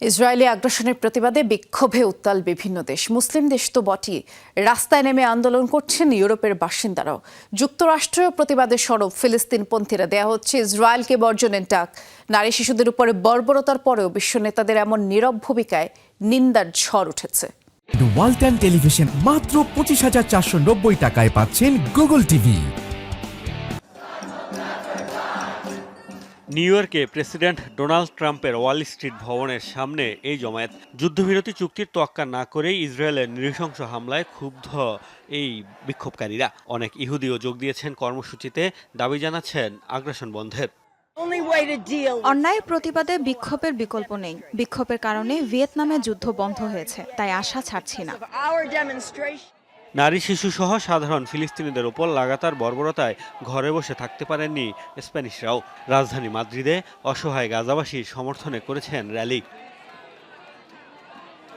Israeli আগ্রাসনের প্রতিবাদে বিক্ষোভে উত্তাল বিভিন্ন দেশ। মুসলিম দেশ তো বটেই। রাস্তায় নেমে আন্দোলন করছেন ইউরোপের বাসিন্দারাও। যুক্তরাষ্ট্রীয় প্রতিবাদের স্বরূপ ফিলিস্তিনপন্থীরা। দেয়া হচ্ছে ইসরায়েলকে বর্জনের ডাক নারী শিশুদের উপরে বর্বরতার পরেও বিশ্ব নেতাদের এমন নীরব ভূমিকায় নিন্দার ঝড় উঠেছে। ওয়ালটন টেলিভিশন মাত্র পঁচিশ হাজার চারশো নব্বই টাকায় পাচ্ছেন গুগল টিভি। নিউ ইয়র্কে প্রেসিডেন্ট ডোনাল্ড ট্রাম্পের ওয়াল স্ট্রিট ভবনের সামনে এই জমায়েত। যুদ্ধবিরতি চুক্তির তোয়াক্কা না করেই ইসরায়েলের নৃশংস হামলায় ক্ষুব্ধ এই বিক্ষোভকারীরা। অনেক ইহুদিও যোগ দিয়েছেন কর্মসূচিতে দাবি জানাচ্ছেন আগ্রাসন বন্ধের। অন্যায় প্রতিবাদে বিক্ষোভের বিকল্প নেই। বিক্ষোভের কারণে ভিয়েতনামে যুদ্ধ বন্ধ হয়েছে তাই আশা ছাড়ছি না. নারী শিশু সহ সাধারণ ফিলিস্তিনিদের উপর লাগাতার বর্বরতায় ঘরে বসে থাকতে পারেননি স্প্যানিশরাও। রাজধানী মাদ্রিদে অসহায় গাজাবাসীর সমর্থনে করেছেন র্যালি।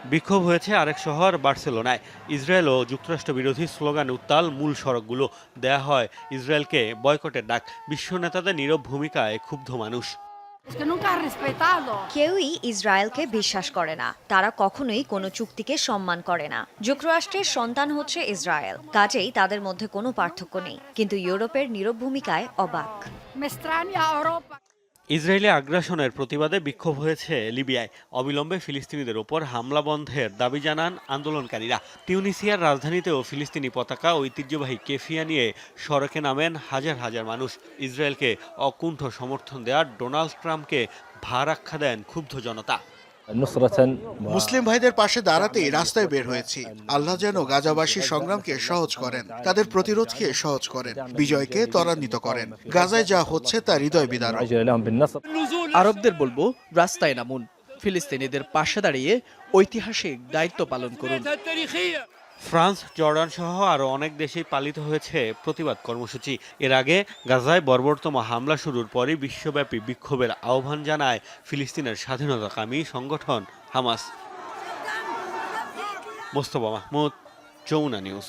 বিক্ষোভ হয়েছে আরেক শহর বার্সেলোনায়। ইসরায়েল ও যুক্তরাষ্ট্র বিরোধী স্লোগান উত্তাল মূল সড়কগুলো। দেয়া হয় ইসরায়েলকে বয়কটের ডাক। বিশ্ব নেতাদের নীরব ভূমিকায় ক্ষুব্ধ মানুষ। কেউই ইসরায়েলকে বিশ্বাস করে না। তারা কখনোই কোনো চুক্তিকে সম্মান করে না। যুক্তরাষ্ট্রের সন্তান হচ্ছে ইসরায়েল। কাজেই তাদের মধ্যে কোনো পার্থক্য নেই। কিন্তু ইউরোপের নীরব ভূমিকায় অবাক. ইসরায়েলি আগ্রাসনের প্রতিবাদে বিক্ষোভ হয়েছে লিবিয়ায়। অবিলম্বে ফিলিস্তিনিদের ওপর হামলা বন্ধের দাবি জানান আন্দোলনকারীরা। টিউনিসিয়ার রাজধানীতেও ফিলিস্তিনি পতাকা ঐতিহ্যবাহী কেফিয়া নিয়ে সড়কে নামেন হাজার হাজার মানুষ। ইসরায়েলকে অকুণ্ঠ সমর্থন দেওয়ার ডোনাল্ড ট্রাম্পকে ভার আখ্যা দেন ক্ষুব্ধ জনতা। মুসলিম ভাইদের পাশে দাঁড়াতেই রাস্তায় বের হয়েছি। আল্লাহ যেন গাজাবাসী সংগ্রামকে সহজ করেন তাদের প্রতিরোধকে সহজ করেন বিজয়কে ত্বরান্বিত করেন। গাজায় যা হচ্ছে তা হৃদয় বিদার আরবদের বলব রাস্তায় নামুন। ফিলিস্তিনিদের পাশে দাঁড়িয়ে ঐতিহাসিক দায়িত্ব পালন করুন। ফ্রান্স, জর্ডান সহ আরও অনেক দেশেই পালিত হয়েছে প্রতিবাদ কর্মসূচি। এর আগে গাজায় বর্বরতম হামলা শুরুর পরই বিশ্বব্যাপী বিক্ষোভের আহ্বান জানায় ফিলিস্তিনের স্বাধীনতাকামী সংগঠন হামাস। মোস্তফা মাহমুদ, যমুনা নিউজ।